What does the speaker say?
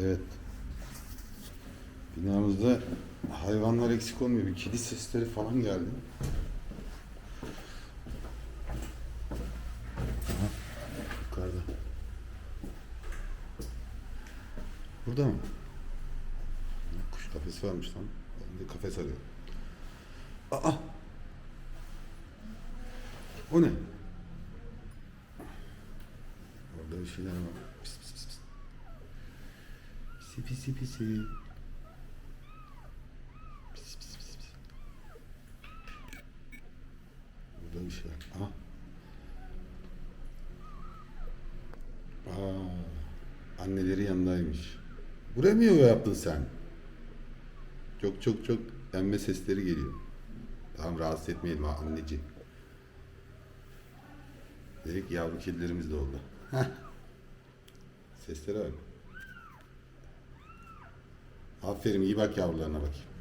Evet. Binamızda hayvanlar eksik olmuyor. Bir kedi sesleri falan geldi. Aha, yukarıda. Burada mı? Kuş kafesi varmış lan. Ben de kafes arıyorum. Aa! O ne? Orada bir şeyler var. Pis pis pis. Pisi pisi pisi. Pis pis pis pis. Burada bir şey var. Aha. Aa, anneleri yanındaymış. Buraya mı yoga yaptın sen? Çok çok çok emme sesleri geliyor. Tamam rahatsız etmeyelim ha anneci. Dedik yavru kedilerimiz de oldu. Seslere bak. Aferin iyi bak yavrularına bakayım.